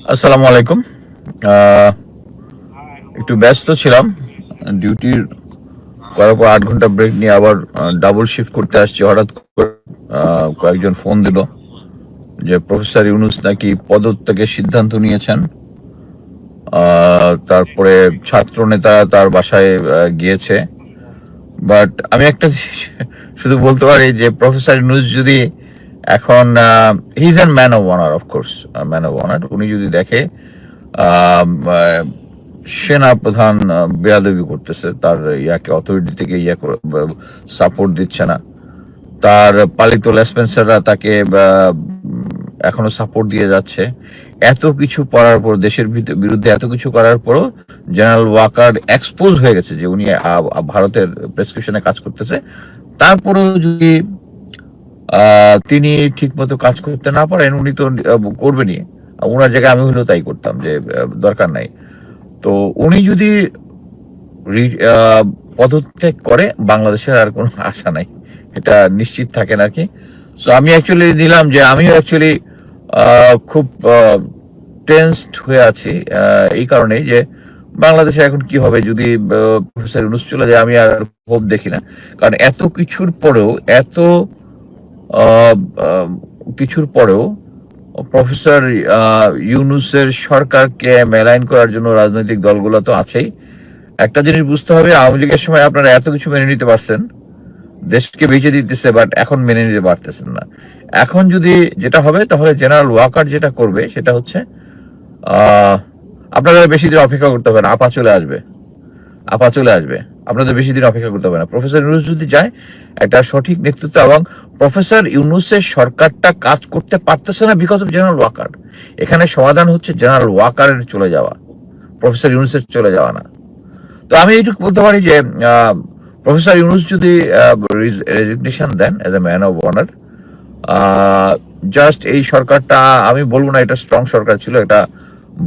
আসসালামু আলাইকুম। একটু ব্যস্ত ছিলাম ডিউটির করার পর আট ঘণ্টা ব্রেক নিয়ে আবার ডাবল শিফট করতে আসছি। হঠাৎ কয়েকজন ফোন দিল যে প্রফেসর ইউনুস নাকি পদত্যাগের সিদ্ধান্ত নিয়েছেন। তারপরে ছাত্র নেতা তার বাসায় গিয়েছে। বাট আমি একটা, শুধু বলতে পারি যে প্রফেসর ইউনুস যদি এখন he is an man of honour of course man of honour উনি যদি দেখে আহ, আহ, সেনা প্রধান আহ, বেয়াদবি করতেছে তার ইয়াকে অথরিটি থেকে ইয়া সাপোর্ট দিচ্ছে না তার পালিত লেসপেন্সাররা তাকে এখনও সাপোর্ট দিয়ে যাচ্ছে। এত কিছু করার পর দেশের বিরুদ্ধে এত কিছু করার পরও জেনারেল ওয়াকার এক্সপোজ হয়ে গেছে যে উনি ভারতের প্রেসক্রিপশনে কাজ করতেছে। তারপরেও যদি তিনি ঠিকমতো কাজ করতে না পারেন, উনি তো করবেনই ওনার জায়গায় আমি হলেও তাই করতাম যে দরকার নাই। তো উনি যদি পদত্যাগ করে, বাংলাদেশের আর কোনো আশা নাই। এটা নিশ্চিত থাকেন আর কি। সো আমি অ্যাকচুয়ালি দিলাম যে, আমিও অ্যাকচুয়ালি খুব টেন্সড হয়ে আছি এই কারণে যে, বাংলাদেশে এখন কি হবে যদি প্রফেসর ইউনুস চলে যায়, আমি আর হোপ দেখি না। কারণ এত কিছুর পরেও, এত কিছুর পরেও প্রফেসর ইউনুসের সরকারকে মেলাইন করার জন্য রাজনৈতিক দলগুলো তো আছেই। একটা জিনিস বুঝতে হবে আওয়ামী লীগের সময় আপনারা এত কিছু মেনে নিতে পারছেন দেশকে বেঁচে দিতেছে বাট এখন মেনে নিতে পারতেছেন না। এখন যদি যেটা হবে তাহলে জেনারেল ওয়াকার যেটা করবে সেটা হচ্ছে আহ, আপনাদের বেশি দিন অপেক্ষা করতে হবে না আপা চলে আসবে। আপা চলে আসবে। আপনাদের বেশি দিন অপেক্ষা করতে হবে না। প্রফেসর ইউনুস যদি যায়, একটা সঠিক নেতৃত্ব এবং প্রফেসর ইউনুসের সরকারটা কাজ করতে পারতেছে না বিকজ অফ জেনারেল ওয়াকার এখানে সমাধান হচ্ছে জেনারেল ওয়াকারের চলে যাওয়া। প্রফেসর ইউনুসের চলে যাওয়া না। তো আমি এইটুকু বলতে পারি যে প্রফেসর ইউনুস যদি resignation then as a man of honour just এই সরকারটা, আমি বলব না এটা স্ট্রং সরকার ছিল, এটা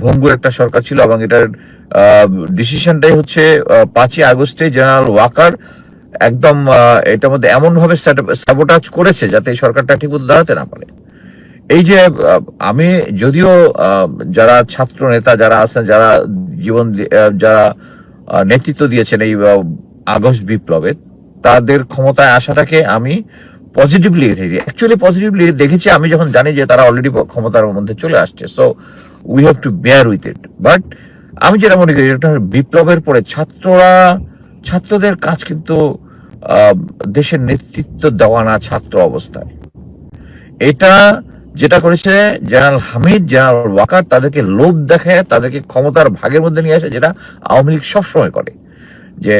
ভঙ্গুর একটা সরকার ছিল এবং এটার ডিসিশনটাই হচ্ছে পাঁচই আগস্টে জেনারেল ওয়াকার একদম এটার মধ্যে এমন ভাবে স্যাবোটাজ করেছে যাতে এই সরকারটা ঠিকমতো দাঁড়াতে না পারে। এই যে আমি যদিও যারা ছাত্র নেতা, যারা আছেন, যারা জীবন যারা নেতৃত্ব দিয়েছেন এই আগস্ট বিপ্লবে, তাদের ক্ষমতায় আসাটাকে আমি পজিটিভলি দেখি অ্যাকচুয়ালি পজিটিভলি দেখেছি, আমি যখন জানি যে তারা অলরেডি ক্ষমতার মধ্যে চলে আসছে। So we have to bear with it but আমি যেটা মনে করি, এটা বিপ্লবের পরে ছাত্ররা, ছাত্রদের কাজ কিন্তু দেশের নেতৃত্ব দেওয়া না ছাত্র অবস্থায়। এটা যেটা করেছে জেনারেল হামিদ, জেনারেল ওয়াকার, তাদেরকে লোভ দেখায়, তাদেরকে ক্ষমতার ভাগের মধ্যে নিয়ে আসে, যেটা আওয়ামী লীগ সবসময় করে। যে,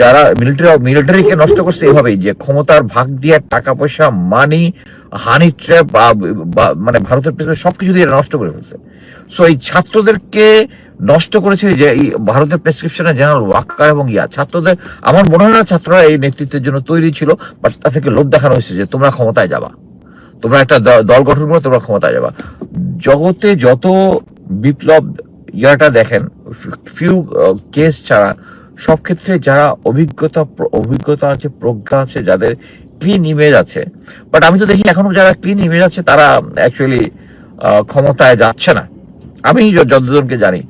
যারা মিলিটারি মিলিটারিকে নষ্ট করছে এভাবেই, যে ক্ষমতার ভাগ দিয়ে টাকা পয়সা মানি হানি ট্র্যাপ বা মানে ভারতের পেছনে সবকিছু দিয়ে এরা নষ্ট করে ফেলছে। সো এই ছাত্রদেরকে নষ্ট করেছে যে এই ভারতের প্রেসক্রিপশনে জেনারেল ওয়াকার এবং ইয়া। ছাত্রদের, আমার মনে হয় না ছাত্ররা এই নেতৃত্বের জন্য তৈরি ছিল বাট তা থেকে লোভ দেখানো হয়েছে যে তোমরা ক্ষমতায় যাবা। তোমরা একটা দল গঠন করে, তোমরা ক্ষমতায় যাবা। জগতে যত বিপ্লব ইয়াটা দেখেন ফিউ কেস ছাড়া সব ক্ষেত্রে যারা অভিজ্ঞতা অভিজ্ঞতা আছে, প্রজ্ঞা আছে, যাদের ক্লিন ইমেজ আছে বাট আমি তো দেখি এখনও যারা ক্লিন ইমেজ আছে তারা অ্যাকচুয়ালি ক্ষমতায় যাচ্ছে না আমি যতজনকে জানি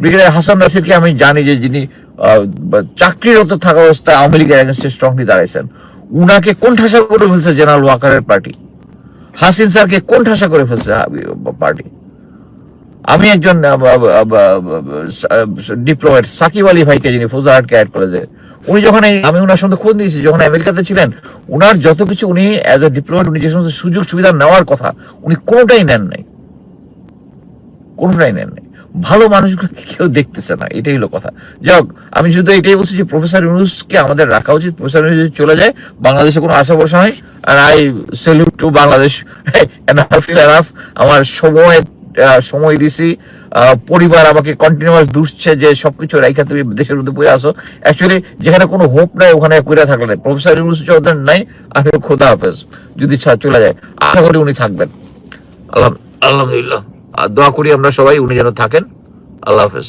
ব্রিগেডিয়ার হাসান নাসিরকে আমি জানি যে যিনি চাকরিরত থাকা অবস্থায় আওয়ামী লীগের এগেনস্টে স্ট্রংলি দাঁড়াইছেন উনাকে কোন ঠাসা করে ফেলছে জেনারেল ওয়াকারের পার্টি হাসিন স্যারকে কোন ঠাসা করে ফেলছে পার্টি আমি একজন ডিপ্লোমেট সাকিব আলী ভাইকে যিনি ফুজাহাটকে অ্যাড করেছে উনি যখন আমি ওনার সঙ্গে খোঁজ নিয়েছি, যখন আমেরিকাতে ছিলেন, উনার যত কিছু উনি অ্যাজ এ ডিপ্লোমেট উনি যে সমস্ত সুযোগ সুবিধা নেওয়ার কথা, উনি কোনোটাই নেন নাই। কোনোটাই নেন নাই। ভালো মানুষগুলোকে কেউ দেখতেছে না, এটাই হলো কথা। যাক আমি শুধু এটাই বলছি যে প্রফেসর ইউনুসকে আমাদের রাখা উচিত। প্রফেসর ইউনুস চলে যায়, বাংলাদেশে কোনো আশা ভরসা নাই। আর আই সেলিউট টু বাংলাদেশ আমার সময় সময় দিছি। পরিবার আমাকে কন্টিনিউয়াস দুষছে যে সবকিছু রাইখা তুমি দেশের মধ্যে পড়ে আসো। অ্যাকচুয়ালি যেখানে কোনো হোপ নাই, ওখানে কইরা থাকলে প্রফেসর ইউনুস চৌধুরী নাই, আমি খোদা হাফেজ, যদি চলে যায়। আশা করি উনি থাকবেন। আল্লাহ আলহামদুলিল্লাহ। আর দোয়া করি আমরা সবাই উনি যেন থাকেন। আল্লাহ হাফেজ।